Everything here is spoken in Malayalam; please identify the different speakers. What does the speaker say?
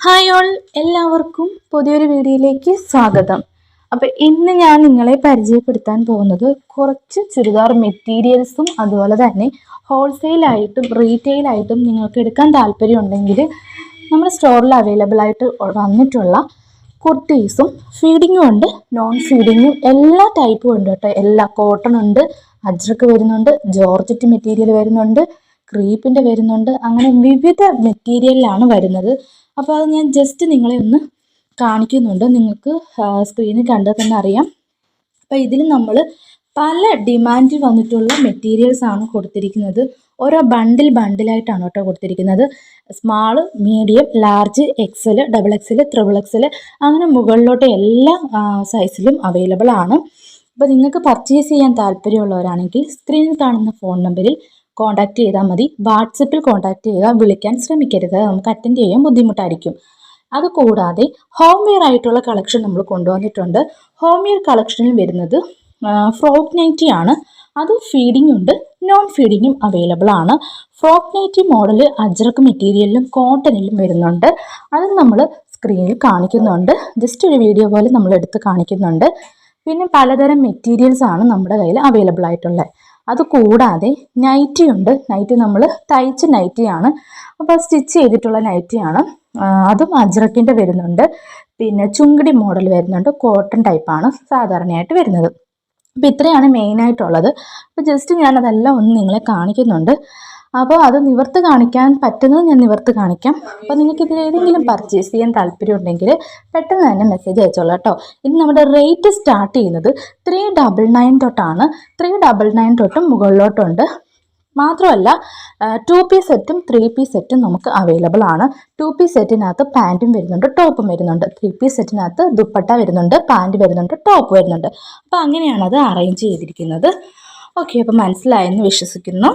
Speaker 1: ഹായ് ഓൾ എല്ലാവർക്കും പുതിയൊരു വീഡിയോയിലേക്ക് സ്വാഗതം. അപ്പോൾ ഇന്ന് ഞാൻ നിങ്ങളെ പരിചയപ്പെടുത്താൻ പോകുന്നത് കുറച്ച് ചുരിദാർ മെറ്റീരിയൽസും അതുപോലെ തന്നെ ഹോൾസെയിലായിട്ടും റീറ്റെയിലായിട്ടും നിങ്ങൾക്ക് എടുക്കാൻ താല്പര്യമുണ്ടെങ്കിൽ നമ്മുടെ സ്റ്റോറിൽ അവൈലബിൾ ആയിട്ട് വന്നിട്ടുള്ള കുർത്തീസും ഫീഡിങ്ങും ഉണ്ട് നോൺ ഫീഡിങ്ങും എല്ലാ ടൈപ്പും ഉണ്ട് കേട്ടോ. എല്ലാ കോട്ടൺ ഉണ്ട് അജ്രക്ക് വരുന്നുണ്ട് ജോർജറ്റ് മെറ്റീരിയൽ വരുന്നുണ്ട് ക്രീപ്പിന്റെ വരുന്നുണ്ട് അങ്ങനെ വിവിധ മെറ്റീരിയലിലാണ് വരുന്നത്. അപ്പോൾ അത് ഞാൻ ജസ്റ്റ് നിങ്ങളെ ഒന്ന് കാണിക്കുന്നുണ്ട്. നിങ്ങൾക്ക് സ്ക്രീനിൽ കണ്ടാൽ തന്നെ അറിയാം. അപ്പോൾ ഇതിൽ നമ്മൾ പല ഡിമാൻഡിൽ വന്നിട്ടുള്ള മെറ്റീരിയൽസ് ആണ് കൊടുത്തിരിക്കുന്നത്. ഓരോ ബണ്ടിൽ ബണ്ടിലായിട്ടാണ് കേട്ടോ കൊടുത്തിരിക്കുന്നത്. Small medium large XL double XL triple XL അങ്ങനെ മുകളിലോട്ട് എല്ലാ സൈസിലും അവൈലബിൾ ആണ്. അപ്പോൾ നിങ്ങൾക്ക് പർച്ചേസ് ചെയ്യാൻ താല്പര്യമുള്ളവരാണെങ്കിൽ സ്ക്രീനിൽ കാണുന്ന ഫോൺ നമ്പറിൽ കോൺടാക്റ്റ് ചെയ്താൽ മതി. വാട്സപ്പിൽ കോണ്ടാക്ട് ചെയ്യുക വിളിക്കാൻ ശ്രമിക്കരുത്. നമുക്ക് അറ്റൻഡ് ചെയ്യാൻ ബുദ്ധിമുട്ടായിരിക്കും. അതുകൂടാതെ ഹോം വെയർ ആയിട്ടുള്ള കളക്ഷൻ നമ്മൾ കൊണ്ടുവന്നിട്ടുണ്ട്. ഹോം വെയർ കളക്ഷനിൽ വരുന്നത് ഫ്രോക്ക് നൈറ്റി ആണ്. അത് ഫീഡിംഗ് ഉണ്ട്. നോൺ ഫീഡിങ്ങും അവൈലബിൾ ആണ്. ഫ്രോക്ക് നൈറ്റി മോഡൽ അജ്രക്ക് മെറ്റീരിയലിലും കോട്ടണിലും വരുന്നുണ്ട്. അത് നമ്മൾ സ്ക്രീനിൽ കാണിക്കുന്നുണ്ട്. ജസ്റ്റ് ഒരു വീഡിയോ പോലെ നമ്മൾ എടുത്ത് കാണിക്കുന്നുണ്ട്. പിന്നെ പലതരം മെറ്റീരിയൽസ് ആണ് നമ്മുടെ കയ്യിൽ അവൈലബിൾ ആയിട്ടുള്ളത്. അതുകൂടാതെ നൈറ്റി ഉണ്ട്. നൈറ്റി നമ്മൾ തയ്ച്ച നൈറ്റിയാണ് അപ്പോൾ സ്റ്റിച്ച് ചെയ്തിട്ടുള്ള നൈറ്റിയാണ് അതും അജ്രക്കിന്റെ വരുന്നുണ്ട്. പിന്നെ ചുങ്കടി മോഡൽ വരുന്നുണ്ട്. കോട്ടൺ ടൈപ്പാണ് സാധാരണയായിട്ട് വരുന്നത്. അപ്പോൾ ഇത്രയാണ് മെയിനായിട്ടുള്ളത് അപ്പോൾ ജസ്റ്റ് ഞാനതെല്ലാം ഒന്ന് നിങ്ങളെ കാണിക്കുന്നുണ്ട്. അപ്പോൾ അത് നിവർത്ത് കാണിക്കാൻ പറ്റുന്നത് ഞാൻ നിവർത്ത് കാണിക്കാം. അപ്പോൾ നിങ്ങൾക്ക് ഇതിൽ ഏതെങ്കിലും പർച്ചേസ് ചെയ്യാൻ താല്പര്യമുണ്ടെങ്കിൽ പെട്ടെന്ന് തന്നെ മെസ്സേജ് അയച്ചോളൂ കേട്ടോ. ഇനി നമ്മുടെ റേറ്റ് സ്റ്റാർട്ട് ചെയ്യുന്നത് ത്രീ ഡബിൾ നയൻ തൊട്ടാണ് ത്രീ ഡബിൾ നയൻ തൊട്ടും മുകളിലോട്ടുണ്ട്. മാത്രമല്ല ടു പീസ് സെറ്റും ത്രീ പീസ് സെറ്റും നമുക്ക് അവൈലബിൾ ആണ്. ടു പീസ് സെറ്റിനകത്ത് പാന്റും വരുന്നുണ്ട് ടോപ്പും വരുന്നുണ്ട്. ത്രീ പീസ് സെറ്റിനകത്ത് ദുപ്പട്ട വരുന്നുണ്ട് പാന്റ് വരുന്നുണ്ട് ടോപ്പ് വരുന്നുണ്ട്. അപ്പോൾ അങ്ങനെയാണ് അത് അറേഞ്ച് ചെയ്തിരിക്കുന്നത്. ഓക്കെ അപ്പോൾ മനസ്സിലായെന്ന് വിശ്വസിക്കുന്നു.